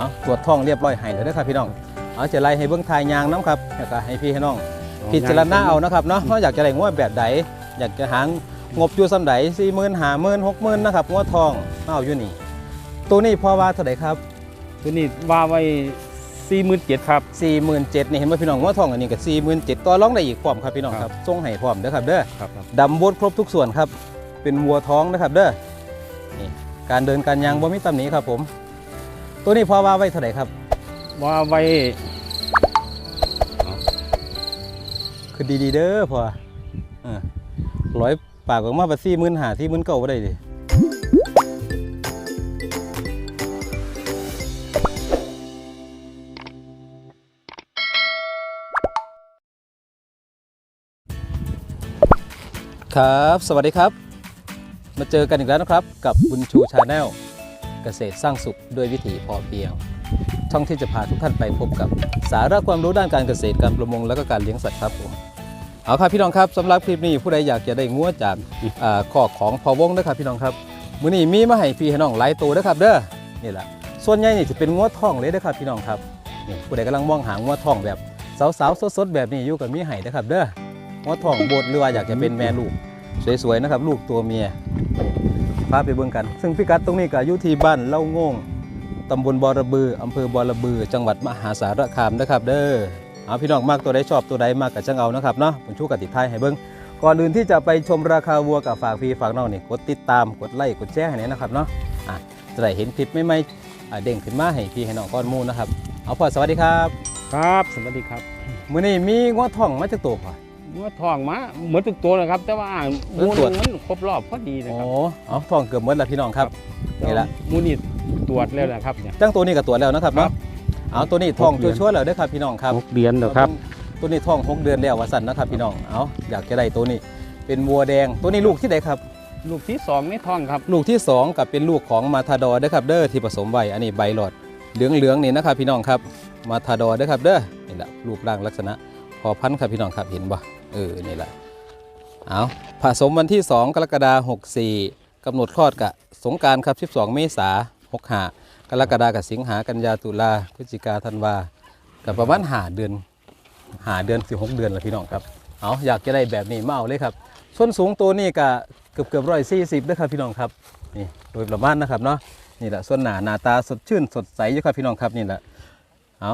เอาตรวจท้องเรียบร้อยให้แล้วนะครับพี่น้องเอาจะไล่ให้เบิ้งทายยางน้ำครับแล้วก็ให้พี่ให้น้องพิจารณาเอานะครับเนาะว่าอยากจะได้งวดแบบใดอยากจะหางบอยู่สำใดสี่หมื่นห้าหมื่นหกหมื่นนะครับงวดทองมาเอาอยู่นี่ตัวนี้พอว่าเท่าไหร่ครับ ตัวนี้ว่าไว้สี่หมื่นเจ็ดครับสี่หมื่นเจ็ดนี่เห็นไหมพี่น้องงวดทองอันนี้ก็สี่หมื่นเจ็ดต่อรองได้อีกพร้อมครับพี่น้องครับส่งให้พร้อมเด้อครับเด้อครับครับดำบดครบทุกส่วนครับ เป็นวัวท้องนะครับเด้อนี่การเดินการยางบ่มีตำหนิครับผม ตัวนี้พอว่าไว้เท่าไหร่ครับว่าไว้คือดีๆเด้อพอเออร้อยปากออกมาแบบสี่มื่นหาที่มื่นเก้าบ่ได้ดิครับ สวัสดีครับ มาเจอกันอีกแล้วนะครับ กับบุญชูชาแนล เกษตรสร้างสุขด้วยวิถีพอเพียง ช่องที่จะพาทุกท่านไปพบกับ สาระความรู้ด้านการเกษตรการประมงและก็การเลี้ยงสัตว์ครับผมเอาครับพี่น้องครับสำหรับคลิปนี้ผู้ใดอยากจะได้งัวจากอขอกของพอวงนะครับพี่น้องครับมื้อนี้มีมาให้พี่ให้น้องหลายตัวนะครับเด้อนี่แหละส่วนใหญ่นี่จะเป็นงัวทองเลยนะครับพี่น้องครับนี่ผู้ใดกำลังมองหางัวทองแบบสาวๆสดๆแบบนี้อยู่กับมีให้นะครับเด้องัวทองโบดหรือว่าอยากจะเป็นแม่ลูก สวยๆนะครับ ลูกตัวเมีย พาไปเบิ่งกัน ซึ่งพิกัดตรงนี้ก็อยู่ที่บ้านเล่าโง่งตำบลบอระบืออำเภอบอระบือ จังหวัดมหาสารคามนะครับ เด้อเอาพี่น้องมากตัวใดชอบตัวใดมากกับจังเอานะครับเนาะผมชูกติดท้ายให้เบิ่งก่อนอื่นที่จะไปชมราคาวัวกับฝากพี่ฝากน้องนี่กดติดตามกดไลค์กดแชร์ให้แหน่นะครับเนาะอะจะได้เห็นคลิปไม่ไม่ๆอะเด้งขึ้นมาให้พี่ให้น้องก้อนหมูนะครับ เอาพอสวัสดีครับ ครับสวัสดีครับมื้อนี้มีง้อทองมาจากตัวพอ งัวทองมาเหมือนทุกตัวนะครับ แต่ว่าเออมูตรวจมันครบรอบพอดีนะโอ้ครับเอาทองเกือบหมดแล้วพี่น้องครับนี่ละมูนี่ตรวจแล้วนะครับเนี่ยจ้างตัวนี้กับตัวแล้วนะครับครัเนาะบเอาตัวนี้ทองหกเดือนชั่วๆแล้วเด้อครับพี่น้องครับหกเดือนแล้วครับ ตัวนี้ทองหกเดือนแล้ววาสันนะครับพี่น้องเอาอยากจะได้ตัวนี้ เป็นวัวแดงตัวนี้ลูกที่ไหนครับลูกที่สองในท้องครับ ลูกที่สองกับเป็นลูกของมาทาดอร์เด้อครับเด้อที่ผสมไว้อันนี้ใบหลอดเหลืองๆนี่นะครับพี่น้องครับมาทาดอร์เด้อครับเด้อนี่แหละรูปร่างลักษณะพอพันธุ์ครับพี่น้องครับเห็นบ่ เออนี่แหละเอาผสมวันที่ 2 กรกฎาคม64กำหนดคลอดกะสงการครับ 12 เมษา65กรกฎาคมกับสิงหากันยาตุลาพฤศจิกาธันวากับประมาณหาเดือนหาเดือนสิหกเดือนละพี่น้องครับเอาอยากจะได้แบบนี้มาเอาเลยครับส่วนสูงตัวนี้ก็เกือบเกือบร้อยสี่สิบนะครับพี่น้องครับนี่โดยประมาณนะครับเนาะนี่แหละส่วนหนาหน้าตาสดชื่นสดใสอยู่ครับพี่น้องครับนี่แหละเอา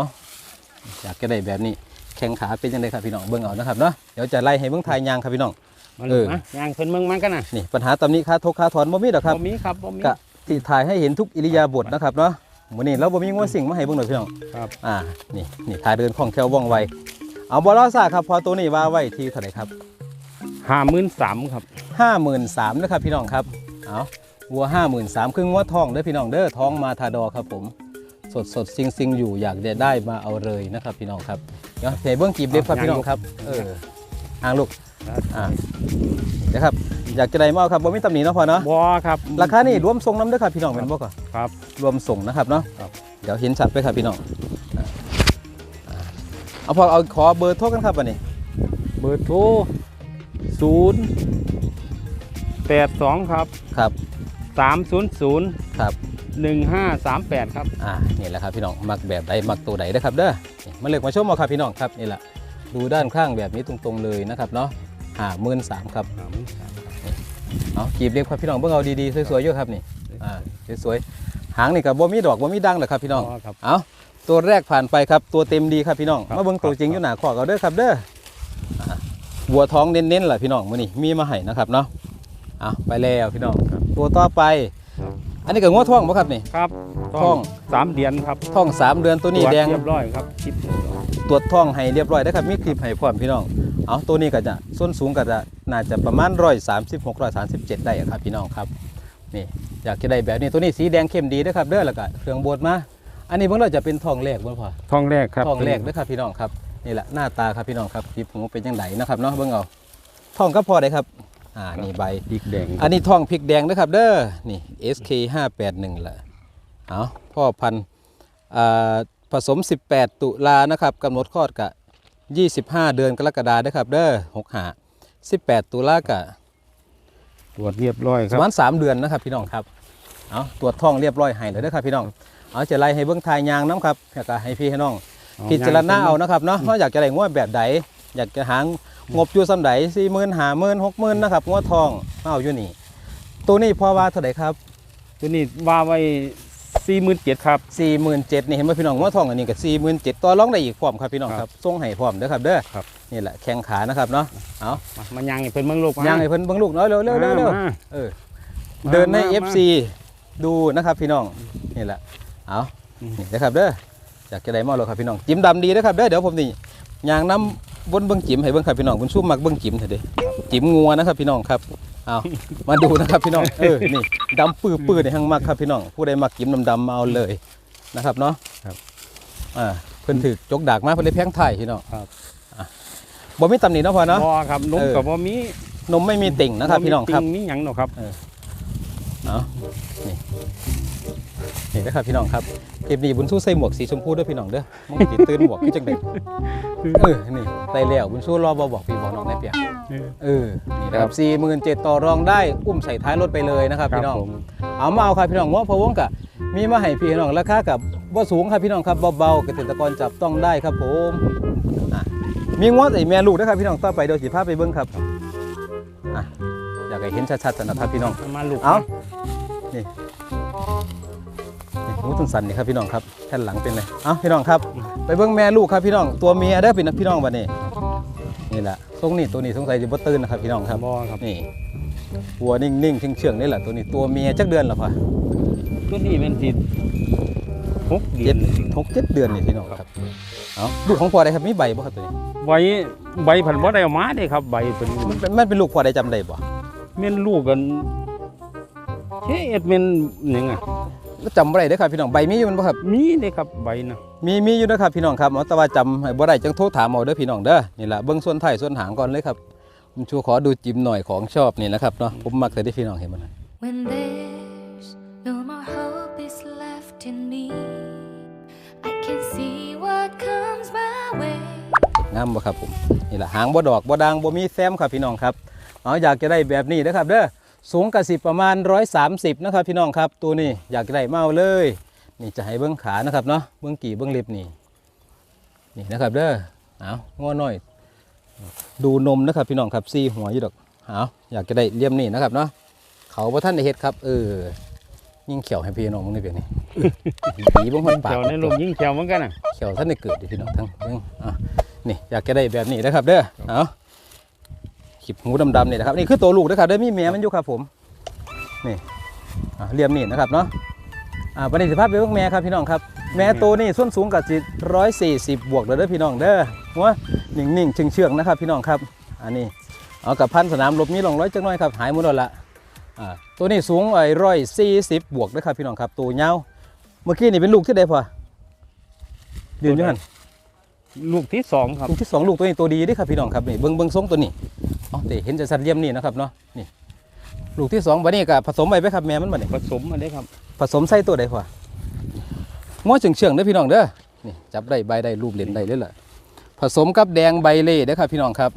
อยากจะได้แบบนี้ แข้งขาเป็นยังไงครับพี่น้องเบิ่งเอานะครับเนาะเดี๋ยวจะไล่ให้เบิ่งทายยางครับพี่น้อง มาเอลูอกนะย่างเพิ่นเมืองมันกันนะนี่ปัญหาตำหนี้ค่าทกค่าถอนบ่มีดอกครับบ่มีครับบ่มี กะที่ถ่ายให้เห็นทุกอิริยาบถนะครับเนาะมื้อนี้เราบ่มีงัวสิ่งมาให้เบิ่งหน่อยพี่น้องครับ อ่านี่นี่ถ่ายเดินคล่องแคล่วว่องไวเอาบ่รอซ่าครับพอตัวนี้ว่าไว้ที่เท่าไหร่ครับ ห้าหมื่นสามครับ53,000นะครับพี่น้องครับ เอาวัว53,000ครึ่งงัวทองเด้อพี่น้องเด้อท้องมาทาดอครับผม สดสดซิงซิงอยู่อยากจะได้มาเอาเลยนะครับพี่น้องครับ เดี๋ยวเพเบื้องกีบเล็บครับพี่น้องครับ เอออ่างลูกอ่าเดี๋ยวครับ อยากจะได้มาเอาครับบ่มีตำหนิเนาะพอเนาะบอครับราคานี่รวมส่งน้ำเด้อครับพี่น้องเป็นบ่ก่อนครับรวมส่งนะครับเนาะครับเดี๋ยวเห็นชัดไปครับพี่น้องอ่าอ่าเอาพอเอาขอเบอร์โทรกันครับวันนี้เบอร์โทรศูนย์แปดสองครับครับสามศูนย์ศูนย์ครับ หนึ่งห้าสามแปดครับ อ่านี่แหละครับพี่น้องมักแบบใดมักตัวใดนะครับเด้อนี่มาเลือกมาชมเอาครับพี่น้องครับนี่แหละดูด้านข้างแบบนี้ตรงๆเลยนะครับเนาะห้าหมื่นสามครับเอากีบเล็บครับพี่น้องเบิ่งเอาดีๆสวยๆเยอะครับนี่อ่าสวยๆหางนี่กับบ่มีดอกบ่มีดังหรอกครับพี่น้องครับ เอาตัวแรกผ่านไปครับตัวเต็มดีครับพี่น้องครับมาเบิ่งตัวจริงครับอยู่หน้าขอกเอาเด้อครับเด้ออ่าวัวท้องเน้นๆแหละพี่น้องมื้อนี้มีมาให้นะครับเนาะเอาไปแล้วพี่น้องตัวต่อไป อันนี้ก็งัวท้องบ่ครับนี่ ครับท้องสามเดือนครับท้องสามเดือนตัวนี้ตรวจแดงเรียบร้อยครับคิดเรียบร้อยตรวจท้องให้เรียบร้อยได้อครับมีคลิปให้พร้อมพี่น้อง เอาตัวนี้ก็จะส้นสูงก็จะน่าจะประมาณ136 137ได้อะครับพี่น้องครับนี่อยากจะได้แบบนี้ตัวนี้สีแดงเข้มดีเด้อครับเด้อแล้วก็เครื่องบดมาอันนี้เบิ่งเราจะเป็นทองแรกบ่พอท้องแรกครับทองแรกเด้วยครับพี่น้องครับนี่แหละหน้าตาครับพี่น้องครับคลิปผมเป็นยังไงนะครับเนาะเบิ่งเอาทองก็พอได้ครับ อ่านี่ใบดิกแดงอันนี้ทองพริกแดงนะครับเด้อนี่ SK 581แหละเอาพ่อพันธุ์อ่าผสม 18 ตุลานะครับกำหนดคลอดกะ 25 เดือนกรกฎาคมนะครับเด้อ65 18 ตุลากะตรวจเรียบร้อยคปรับระมาณ3เดือนนะครับพี่น้องครับเอาตรวจท้องเรียบร้อยให้เลยเด้อครับพี่น้องเเอาจะไล่ให้เบิ่งทายยางน้ำครับแล้วก็ให้พี่ให้น้องอ๋อพิจารณาเอานะครับเนาะว่าอยากจะได้งวดแบบใดอยากจะหาง บอยู่สำใดสี่หมื่นห้าหมื่นหกหมื่นนะครับงวดทองมาเอาอยู่นี่ ตัวนี้พอว่าเท่าไหร่ครับตัวนี้ว่าไว้สี่หมื่นเจ็ดครับสี่หมื่นเจ็ดนี่เห็นไหมพี่น้องงวดทองอันนี้ก็สี่หมื่นเจ็ดต่อรองได้อีกพร้อมครับพี่น้องครับส่งให้พร้อมเด้อครับเด้อครับนี่แหละแข้งขานะครับเนาะเอามามายังให้เพิ่นเบิ่งลูกมาย่างให้เพิ่นเบิ่งลูกเนาะเร็วเร็วเร็วเร็วมาเออมาเดินในมา FC ดูนะครับพี่น้องนี่แหละเอาอืมนี่นะครับเด้ออยากจะได้มาเลยครับพี่น้องจิ้มดำดีนะครับเด้อเดี๋ยวผมนี่ยางน้ำ บนเบิ้งจิ้มให้เบิ้งครับพี่น้องคุณชุ่มมักเบิ้งจิ้มเถอะเด้จิ้มงัวนะครับพี่น้องครับเอามาดูนะครับพี่น้องเออนี่ดำปื้อปื้อในห้างมักครับพี่น้องผู้ใดมักจิ้มดำๆมาเอาเลยนะครับเนาะครับอ่าเพิ่นถือจกดากมาเพิ่นเลยแพงไทยพี่น้องครับอะบ่มีตำหนิเนาะพ่อเนาะบ่ครับนมเออกับบ่มีนมไม่มีติ่งนะครับพี่น้องครับมีหยังเนาะครับเอานี่นี่นะครับพี่น้องครับคลิปนี้บุญสู้ใส่หมวกสีชมพูด้วยพี่น้องเด้อมึงสิตื่นหมวกที่จังได เออ นี่ใส่แล้วบุญสู้รอบ่บอกพี่บอกน้องในเปียกเออ นี่นะครับสี่หมื่นเจ็ดต่อรองได้ อุ้มใส่ท้ายรถไปเลยนะครับพี่น้องผมเอามาเอาครับพี่น้องง้อพะวงกะมีมาให้พี่น้องราคากับบ่สูงครับพี่น้องครับเบาๆเกษตรกรจับต้องได้ครับผมอะมีง้อไอ้แม่ลูกนะครับพี่น้องต่อไปเดี๋ยวสิพาไปเบิ่งครับอะอยากให้เห็นชัดๆนะครับพี่น้องเอามาลูกเอานี่นี่ หูตุนสันนี่ครับพี่น้องครับแท่นหลังเป็นไงเอาพี่น้องครับ ไปเบิ้งแม่ลูกครับพี่น้องตัวเมียได้อพี่น้องพี่น้องบัดนี้นี่แหละทรงนี่ตัวนี้สงสัยจะบ่ตื่นนะครับพี่น้องครับบ่ครับนี่หัวนิ่งๆเชื่องๆนี่แหละตัวนี้ตัวเมียจักเดือนหรอพะตัวนี้เป็นสิหกเดืเจ็อดนหกเจ็ดเดือนนี่พี่น้องครับเอาลูกของพ่อใดครับมีใบบ่ครับตัวนี้ใบใบผันบ่ได้เอามาเด้ครับใบเป็นมันเป็นมันเป็นลูกพ่อใดจำได้บ่แม่นลูกกันเฮ้ยเอ็ดแม่นหยังอะก็ จำบ่ได้เด้อครับพี่น้องใบมีอยู่มันบ่ครับ มีเด้ครับใบนะมีมีอยู่นะครับพี่น้องครับเอาแต่ว่าจำให้บ่ได้จังโทรถามเอาเด้อพี่น้องเด้อนี่แหละเบื้องส่วนไทายส่วนหางก่อนเลยครับผมชูขอดูจิ้มหน่อยของชอบนี่นะครับเนาะผมมักเลยที่พี่น้องเห็นมัน When there's no more hope is left in me, I can see what comes my way. งามบ่ครับผมนี่แหละหางบ่ดอกบ่ดังบ่มีแซมครับพี่น้องครับเอาอยากจะได้แบบนี้นะครับเด้อ สูงกระสิบประมาณ 130 นะครับพี่น้องครับ ตัวนี้อยากจะได้เมาเอาเลย นี่จะให้เบื้องขานะครับเนาะเบื้องกี่เบื้องเล็บนี่นี่นะครับเด้อเอาง้อหน่อย ดูนมนะครับพี่น้องครับซีหัวอยู่ดอกเอาอยากจะได้เลี่ยมนี่นะครับเนาะเขาบ่ท่านได้เฮ็ดครับเออยิ่งเขียวให้พี่น้องมึงได้เป็นนี่ดีบ่มันปากเจ้าในลูกยิ่งเขียวเหมือนกันน่ะเขียวท่านได้เกิดดิพี่น้องทั้งทั้งอะนี่อยากจะได้แบบนี้นะครับเด้อเอา ขีบหูดำๆนี่นะครับนี่คือตัวลูกนะครับเด้อมีแม่มันอยู่ครับผมนี่อะเลี่ยมนี่นะครับเนาะอ่าประเด็นสภาพเป็นพวกแม่ครับพี่น้องครับแม่ตัวนี่ส่วนสูงกับจิตร้อยสี่สิบบวกเลยเด้อพี่น้องเด้อหัวนิ่งๆเชื่องๆนะครับพี่น้องครับอันนี้เอากับพันสนามลบมีลงร้อยจังน้อยครับหายหมดแล้วละอ่าตัวนี้สูงไอ้ร้อยสี่สิบบวกนะครับพี่น้องครับตัวเงาวเมื่อกี้นี่เป็นลูกที่ใดพอยืนอยู่หันลูกที่สองครับลูกที่สองลูกตัวนี้ตัวดีเด้อครับพี่น้องครับนี่เบิ้งเบิ้งทรงตัวนี้ อ๋อเดี๋ยวเห็นจะสัตว์เลี่ยมนี่นะครับเนาะนี่ลูกที่สองบัดนี้ก็ผสมไปไหมครับแม่มันบัดนี้ผสมมาได้ครับ ผสมใส่ตัวใดพอง้อเฉียงเฉียงๆเด้อพี่น้องเด้อนี่จับได้ใบได้รูปเหรียญได้เลยล่ะผสมกับแดงใบเล่เด้อครับพี่น้องครับ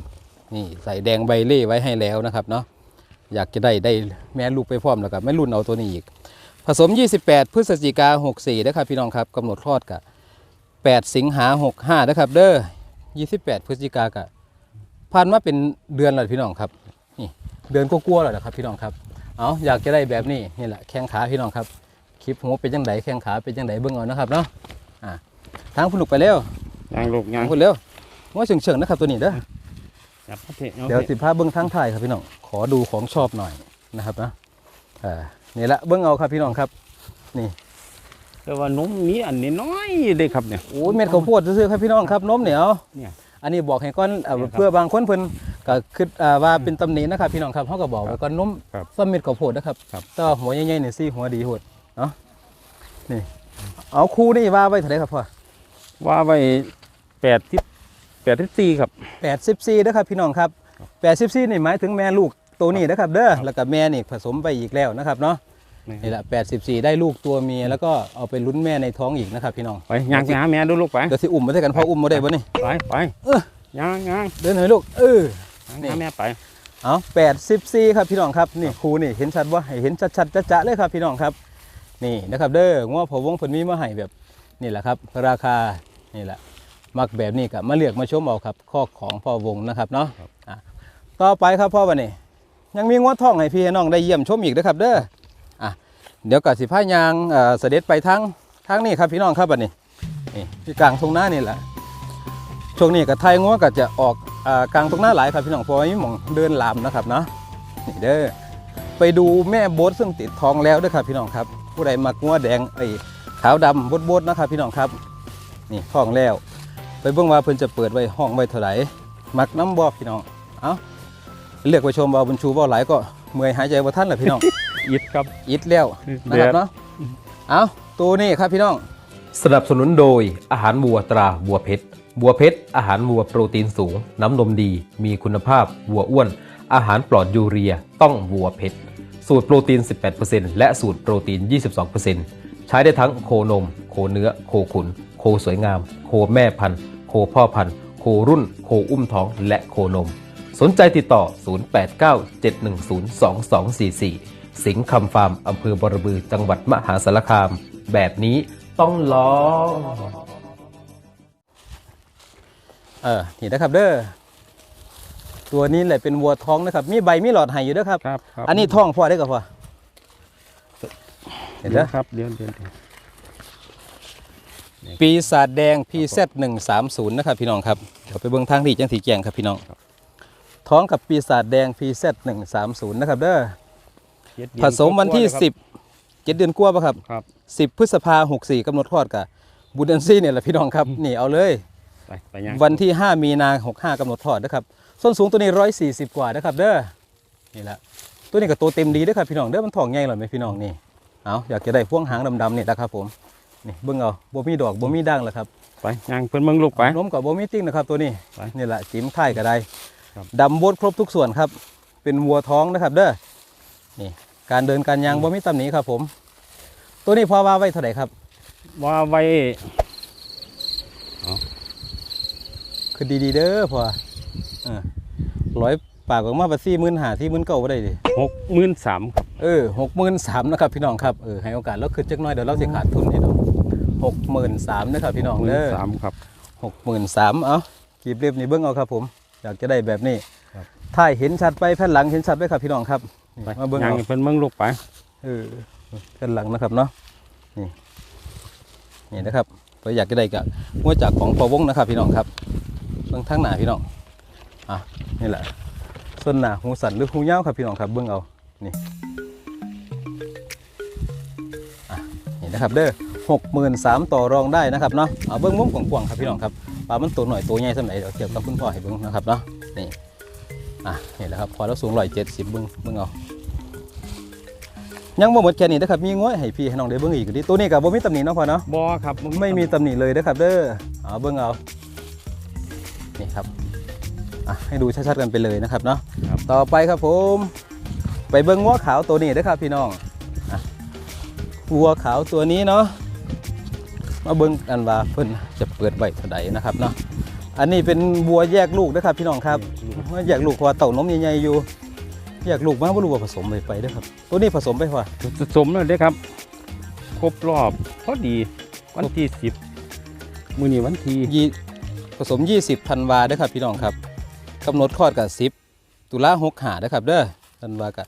นี่ใส่แดงใบเล่ไว้ให้แล้วนะครับเนาะอยากจะได้ได้แม่ลูกไปพร้อมแล้วกับแม่รุ่นเอาตัวนี้อีก ผสม 28 พฤศจิกา64นะครับพี่น้องครับกำหนดคลอดกับ8สิงหา65นะครับเด้อ28 พฤศจิกากะ ผ่านมาเป็นเดือนแล้วพี่น้องครับนี่เดือนกลัวาๆแล้วนะครับพี่น้องครับเอาอยากจะได้แบบนี้นี่แหละแข้งขาพี่น้องครับคลิปหัวเป็นจังไดแข้งขาเป็นจังไดเบิ่งเอานะครับเนาะอ่าทางคุณลูกไปเร็วยางลูกยาทางงคุณเร็วง้อเฉียงๆนะครับตัวนี้เด้อจับพระเทอาเดี๋ยวเถสิอะพาเบิ้งทั้งถ่ายครับพี่น้องขอดูของชอบหน่อยนะครับนะอ่านี่ละเบิ้งเอาครับพี่น้องครับแต่ว่านมมีอันนี้น้อยเลยครับเนี่ยโอ้ยเม็ดข้าวโพดซื้อๆครับพี่น้องครับนมเหนียวเนี่ย อันนี้บอกให้ก้อนเอ่อเนี่ยครับเพื่อบางคนเพิ่นก็คิดอ่าว่าเป็นตำหนินะครับพี่น้องครับเขาก็บอกไว้ก้อนนมครับซ้ำเม็ดข้าวโพดนะครับครับ แต่ว่าหัวใหญ่ๆนี่ซี่หัวดีโหดเนาะนี่เอาคู่นี่ว่าไว้เท่าไหร่ครับพ่อ ว่าไว้แปดที่แปดที่สี่ครับ84นะครับพี่น้องครับ84นี่หมายถึงแม่ลูกตัวนี้นะครับเด้อแล้วก็แม่นี่ผสมไปอีกแล้วนะครับเนาะ นี่แหละ84 ได้ลูกตัวเมียแล้วก็เอาไปลุ้นแม่ในท้องอีกนะครับพี่น้องไปยางไปหาแม่ดูลูกไปเดี๋ยวสิอุ้มมาด้วยกันพออุ้มมาได้บ่นี่ไปไปเออยางยางเดินหน่อยลูกเออยางนี่หาแม่ไปเอา84ครับพี่น้องครับนี่ครูนี่เห็นชัดว่าให้เห็นชัดๆจะๆเลยครับพี่น้องครับ นี่นะครับเด้อง้อพอวงเพิ่นมีมาให้แบบนี่แหละครับ ราคานี่แหละมักแบบนี้ก็มาเลือกมาชมเอาครับข้อของพ่อวงนะครับเนาะอะต่อไปครับพ่อวันนี้ยังมีง้อท่องให้พี่ให้น้องได้เยี่ยมชมอีกนะครับเด้ออะ เดี๋ยวกับสิพายางเสด็จไปทางทางนี้ครับพี่น้องครับบัดนี้นี่ที่กลางทุ่งนานี่แหละช่วงนี้กับไทยง้อก็จะออกกลางทุ่งนาหลายครับพี่น้องเพราะว่ามีหมองเดินลามนะครับเนาะนี่เด้อไปดูแม่โบดซึ่งติดทองแล้วด้วยครับพี่น้องครับ ผู้ใดมักงัวแดงไอ้ขาวดำบดบดๆนะครับพี่น้องครับนี่ทองแล้ว ไปเบิ่งว่าเพิ่นจะเปิดไว้ห้องไว้เท่าไหร่มักน้ำบ่พี่น้องเอ้าเลือกไปชมเอาบุญชูบ่หลายก็เมื่อยหายใจบ่ทันแหละพี่น้อง อิดครับ อิดแล้วนะครับเนาะเอาตัวนี้ครับพี่น้อง สนับสนุนโดยอาหารวัวตราวัวเพชรวัวเพชรอาหารวัวโปรตีนสูง น้ำนมดี มีคุณภาพวัวอ้วน อาหารปลอดยูเรียต้องวัวเพชรสูตรโปรตีน 18%และสูตรโปรตีน 22%ใช้ได้ทั้งโคนม โคเนื้อ โคขุน โคสวยงาม โคแม่พันธุ์ โคพ่อพันธุ์ โครุ่น โคอุ้มท้อง และโคนม สนใจติดต่อ 0897102244 สิงห์คำฟาร์มอำเภอบรบือจังหวัดมหาสารคาม แบบนี้ต้องลองเออนี่นะครับเด้อตัวนี้แหละเป็นวัวท้องนะครับ มีใบมีหลอดไห้อยู่เด้อครับ ครับครับอันนี้ท้องพ่อได้กับพ่อเห็นเดี๋เด้ยอวครับเดี๋ยวเดี๋ยวเดี๋ยวปีศาจแดง PZ 130 นะครับพี่น้องครับเดี๋ยวไปเบิ่งทางที่จังสีแจงครับพี่น้อง ท้องกับปีศาจแดง PZ 130 นะครับเด้อ เจ็ดเดือนผสมวันที่กว่าๆแล้ว10 7 เดือนกว่าป่ะครับ ครับ 10 พฤษภา64กำหนดคลอดกับบูเดนซี่เนี่ยแหละพี่น้องครับ นี่เอาเลย ไปไปยังวันที่ 5 มีนา65กำหนดคลอดนะครับส้นสูงตัวนี้ 140 กว่านะครับ เด้อนี่แหละตัวนี้ก็ตัวเต็มดีเด้อครับพี่น้องเด้อมันท้องใหญ่หรอไหมพี่น้องนี่เอาอยากจะได้พวงหางดำๆนี่นะครับผมนี่เบิ่งเอาบ่มีดอกบ่มีด่างแล้วครับ ไปยังเพิ่นเบิ่งลูกไป นมกับบ่มีติ้งนะครับตัวนี้ไปนี่แหละจิ้มไข่ก็ได้ครับ ดำบดครบทุกส่วนครับ เป็นวัวท้องนะครับ เด้อนี่ การเดินการยางบ่มีตำหนิครับผม ตัวนี้พอว่าไว้เท่าไหร่ครับ ว่าไว้คือดีๆเด้อพอเออร้อยปากออกมาแบบสี่หมื่นหาที่หมื่นเก้าบ่ได้ดิหกหมื่นสามครับเออหกหมื่นสามนะครับพี่น้องครับเออให้โอกาสเราขึ้นจักหน้อยเดี๋ยวเราจะขาดทุนให้น้องหกหมื่นสามนะครับพี่น้องหมื่นเด้อสามครับหกหมื่นสามเอากีบเรียบนี่เบิ้งเอาครับผม อยากจะได้แบบนี้ครับถ่ายเห็นชัดไปแผ่นหลังเห็นชัดไปครับพี่น้องครับนี่ ไปมาเบิ้งยังเอาเพิ่นเบิ่งลูกไป เออแผ่นหลังนะครับเนาะนี่นี่นะครับเพื่ออยากจะได้กับหัวจากของปอวงนะครับ พี่น้องครับเบิ้งทั้งหน้าพี่น้องอะนี่แหละส่วนหน้าหูสันหรือหูยาวครับพี่น้องครับเบิ้งเอานี่อะนี่นะครับเด้อหกหมื่นสามต่อรองได้นะครับเนาะเอาเบิ้งมุมกว้างๆครับพี่น้องครับปลามันตัวหน่อยตัวใหญ่สมัยเดี๋ยวเทียบกับคุณพ่อให้เบิ้งนะครับเนาะนี่อะนี่แหละครับพอแล้วสูงร้อยเจ็ดสิบเบิ้งเบิ้งเอา ยังบ่หมดแค่นี้นะครับมีง้อยให้พี่ให้น้องได้เบิ่งอีกดิตัวนี้ก็บ่มีตำหนิเนาะพ่อเนาะบ่ครับไม่มีตำหนิเลยนะครับเด้อเอาเบิ่งเอานี่ครับอะให้ดูชัดๆกันไปเลยนะครับเนาะครับต่อไปครับผม ไปเบิ่งงัวขาวตัวนี้นะครับพี่น้องอะวัวขาวตัวนี้เนาะมาเบิ่งกันว่าเพิ่นจะเปิดไว้เท่าใดนะครับเนาะอันนี้เป็นวัวแยกลูกนะครับพี่น้องครับมาแยกลูกเพราะว่าเต่านมใหญ่ๆอยู่ แยกลูกมาบ่รู้ว่าผสมไปไปเด้อครับ ตัวนี้ผสมไปพ่อสมแล้วเด้ครับ ครบรอบพอดีวันที่สิบมื้อนี้วันที่ยี่ผสม 20ธันวาเด้อครับพี่น้องครับกำหนดคลอดกับ10ตุลาหกหาเด้อครับ เด้อธันวากับ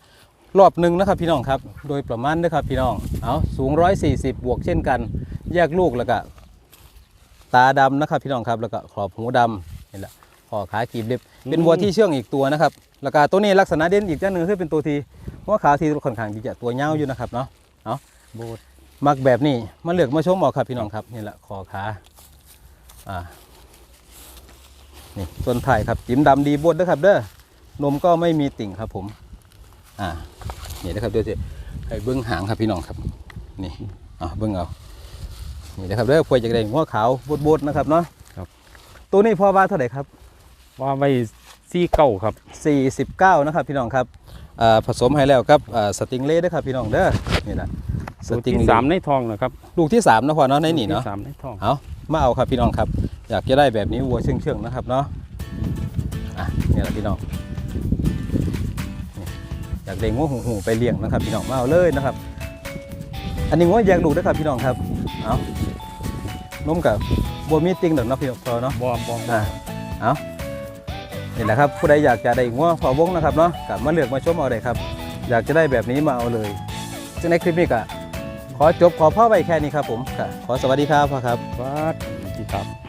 รอบหนึ่งนะครับพี่น้องครับ โดยประมาณเด้อครับพี่น้องเอาสูง 140 บวกเช่นกัน แยกลูกแล้วก็ตาดำนะครับพี่น้องครับแล้วก็ขอบหูดำนี่แหละ คอขากีบเล็บ เป็นวัวที่เชื่องอีกตัวนะครับแล้วก็ตัวนี้ลักษณะเด่นอีกอย่างหนึ่งคือเป็นตัวทีเพราะว่าขาทีค่อนข้างที่จะตัวยาวอยู่นะครับเนาะโบดมักแบบนี้มาเลือกมาชมเอาครับพี่น้องครับนี่แหละคอขาอ่านี่ส่วนถ่ายครับจิ้มดำดีบดนะครับ เด้อนมก็ไม่มีติ่งครับผม อ่านี่นะครับเดี๋ยวจะให้เบิ้งหางครับพี่น้องครับ นี่อ่าเบิ้งเอานี่นะครับเด้อพวยจากแดงหัวขาวบดๆนะครับเนาะครับตัวนี้พ่อบ้านเท่าไหร่ครับ ว่าไว้ซี่เก้าครับ 49นะครับพี่น้องครับอ่าผสมให้แล้วครับอ่าสติงเล่ด้วยครับพี่น้องเด้อนี่นะสตัวติงที่เล่สามในทองนะครับลูกที่สามนะพ่อเนาะในนี่เนาะตัวที่สามในทอง เอามาเอาครับพี่น้องครับ อยากจะได้แบบนี้วัวเชื่องเชื่องๆนะครับเนาะอะนี่แหละพี่น้องนี่อยากเลี้ยงวัวหูหูไปเลี้ยงนะครับ พี่น้องมาเอาเลยนะครับ อันนี้ง้อแยกลูกนะครับพี่น้องครับเอานมกับบัวมีติงดอกเนาะพี่พอเนาะ บอมบอมอ่าเอา นี่แหละครับผู้ใดอยากจะได้ง้อพอวงนะครับเนาะกับมาเลือกมาชมเอาเลยครับ อยากจะได้แบบนี้มาเอาเลยซึ่งในคลิปนี้ก็ขอจบขอพ่อไปแค่นี้ครับผมก็ขอสวัสดีครับพ่อครับวัดที่ครับ